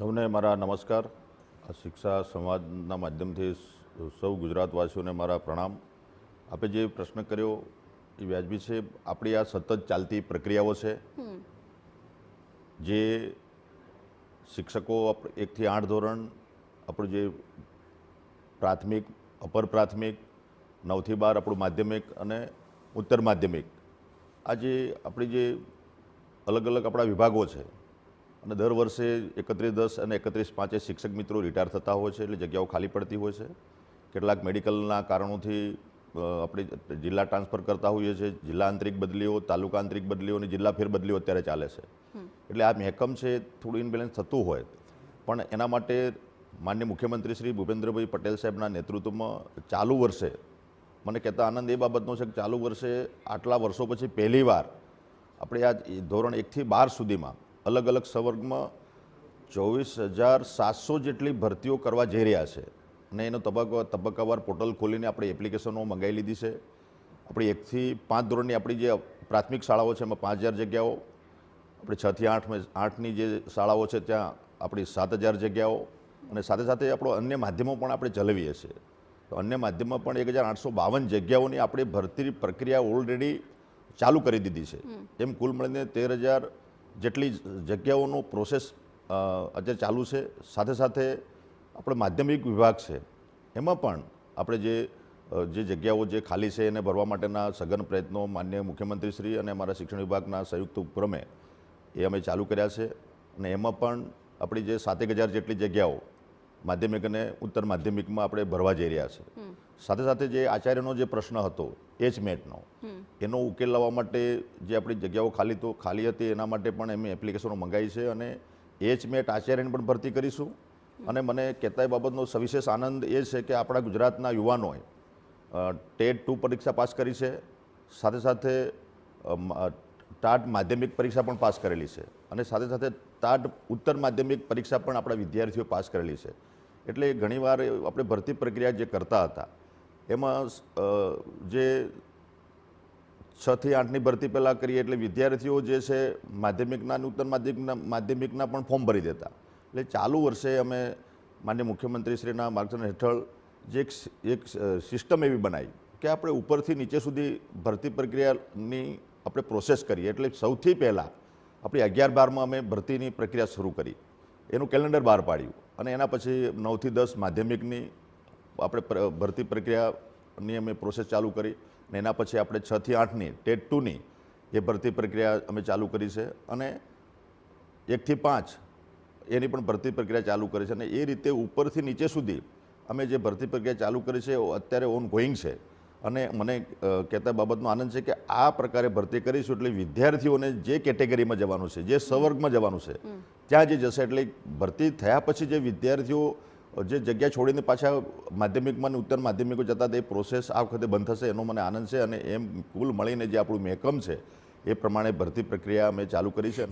સૌને મારા નમસ્કાર. આ શિક્ષા સંવાદના માધ્યમથી સૌ ગુજરાતવાસીઓને મારા પ્રણામ. આપે જે પ્રશ્ન કર્યો એ વ્યાજબી છે. આપણી આ સતત ચાલતી પ્રક્રિયાઓ છે. જે શિક્ષકો એકથી આઠ ધોરણ આપણું જે પ્રાથમિક અપર પ્રાથમિક નવથી બાર આપણું માધ્યમિક અને ઉત્તર માધ્યમિક. આ જે આપણી જે અલગ અલગ આપણા વિભાગો છે અને દર વર્ષે એકત્રીસ દસ અને એકત્રીસ પાંચે શિક્ષક મિત્રો રિટાયર થતા હોય છે એટલે જગ્યાઓ ખાલી પડતી હોય છે. કેટલાક મેડિકલના કારણોથી આપણે જિલ્લા ટ્રાન્સફર કરતા હોઈએ છીએ. જિલ્લા આંતરિક બદલીઓ તાલુકા આંતરિક બદલીઓ અને જિલ્લા ફેરબદલીઓ અત્યારે ચાલે છે. એટલે આ મહેકમ છે થોડું ઇનબેલેન્સ થતું હોય. પણ એના માટે માન્ય મુખ્યમંત્રી શ્રી ભૂપેન્દ્રભાઈ પટેલ સાહેબના નેતૃત્વમાં ચાલુ વર્ષે મને કહેતા આનંદ એ બાબતનો છે કે ચાલુ વર્ષે આટલા વર્ષો પછી પહેલીવાર આપણે આ ધોરણ એકથી બાર સુધીમાં અલગ અલગ સંવર્ગમાં ચોવીસ હજાર સાતસો જેટલી ભરતીઓ કરવા જઈ રહ્યા છે. અને એનો તબક્કો તબક્કાવાર પોર્ટલ ખોલીને આપણે એપ્લિકેશનો મંગાવી લીધી છે. આપણી એકથી પાંચ ધોરણની આપણી જે પ્રાથમિક શાળાઓ છે એમાં પાંચ હજાર જગ્યાઓ. આપણે છથી આઠ આઠની જે શાળાઓ છે ત્યાં આપણી સાત હજાર જગ્યાઓ. અને સાથે સાથે આપણો અન્ય માધ્યમો પણ આપણે ચલાવીએ છીએ. તો અન્ય માધ્યમમાં પણ એક હજાર આઠસો બાવન જગ્યાઓની આપણે ભરતી પ્રક્રિયા ઓલરેડી ચાલુ કરી દીધી છે. એમ કુલ મળીને તેર હજાર જેટલી જગ્યાઓનો પ્રોસેસ અત્યારે ચાલુ છે, સાથે સાથે આપણે માધ્યમિક વિભાગ છે, એમાં પણ આપણે જે જે જગ્યાઓ જે ખાલી છે એને ભરવા માટેના સઘન પ્રયત્નો માન્ય મુખ્યમંત્રી શ્રી અને અમારા શિક્ષણ વિભાગના સંયુક્ત ઉપક્રમે એ અમે ચાલુ કર્યા છે. અને એમાં પણ આપણી જે સાતેક હજાર જેટલી જગ્યાઓ માધ્યમિક અને ઉત્તર માધ્યમિકમાં આપણે ભરવા જઈ રહ્યા છે. સાથે સાથે જે આચાર્યનો જે પ્રશ્ન હતો એચ મેટનો. એનો ઉકેલ લાવવા માટે જે આપણી જગ્યાઓ ખાલી તો ખાલી હતી એના માટે પણ એમ એપ્લિકેશનો મંગાવી છે અને એચ મેટ આચાર્યની પણ ભરતી કરીશું. અને મને કહેતાય બાબતનો સવિશેષ આનંદ એ છે કે આપણા ગુજરાતના યુવાનોએ ટેટ ટુ પરીક્ષા પાસ કરી છે. સાથે સાથે ટાટ માધ્યમિક પરીક્ષા પણ પાસ કરેલી છે. અને સાથે સાથે ટાટ ઉત્તર માધ્યમિક પરીક્ષા પણ આપણા વિદ્યાર્થીઓ પાસ કરેલી છે. એટલે ઘણીવાર આપણે ભરતી પ્રક્રિયા જે કરતા હતા, એમાં જે છથી આઠની ભરતી પહેલાં કરીએ એટલે વિદ્યાર્થીઓ જે છે માધ્યમિકના નૂતન માધ્યમિકના માધ્યમિકના પણ ફોર્મ ભરી દેતા. એટલે ચાલુ વર્ષે અમે માન્ય મુખ્યમંત્રીશ્રીના માર્ગદર્શન હેઠળ જે એક એક સિસ્ટમ એવી બનાવી કે આપણે ઉપરથી નીચે સુધી ભરતી પ્રક્રિયાની આપણે પ્રોસેસ કરીએ. એટલે સૌથી પહેલાં આપણી અગિયાર બારમાં અમે ભરતીની પ્રક્રિયા શરૂ કરી. એનું કેલેન્ડર બહાર પાડ્યું. અને એના પછી નવથી દસ માધ્યમિકની આપણે ભરતી પ્રક્રિયાની અમે પ્રોસેસ ચાલુ કરી અને એના પછી આપણે છથી આઠની, ટેટ ટુની એ ભરતી પ્રક્રિયા અમે ચાલુ કરી છે. અને એકથી પાંચ એની પણ ભરતી પ્રક્રિયા ચાલુ કરી છે. અને એ રીતે ઉપરથી નીચે સુધી અમે જે ભરતી પ્રક્રિયા ચાલુ કરી છે અત્યારે ઓન ગોઈંગ છે. અને મને કહેતા બાબતનો આનંદ છે કે આ પ્રકારે ભરતી કરીશું એટલે વિદ્યાર્થીઓને જે કેટેગરીમાં જવાનું છે જે સંવર્ગમાં જવાનું છે ત્યાં જે જશે એટલે ભરતી થયા પછી જે વિદ્યાર્થીઓ જે જગ્યા છોડીને પાછા માધ્યમિકમાં અને ઉત્તર માધ્યમિકો જતા તે પ્રોસેસ આ વખતે બંધ થશે એનો મને આનંદ છે અને એમ કુલ મળીને જે આપણું મહેકમ છે એ પ્રમાણે ભરતી પ્રક્રિયા અમે ચાલુ કરી છે.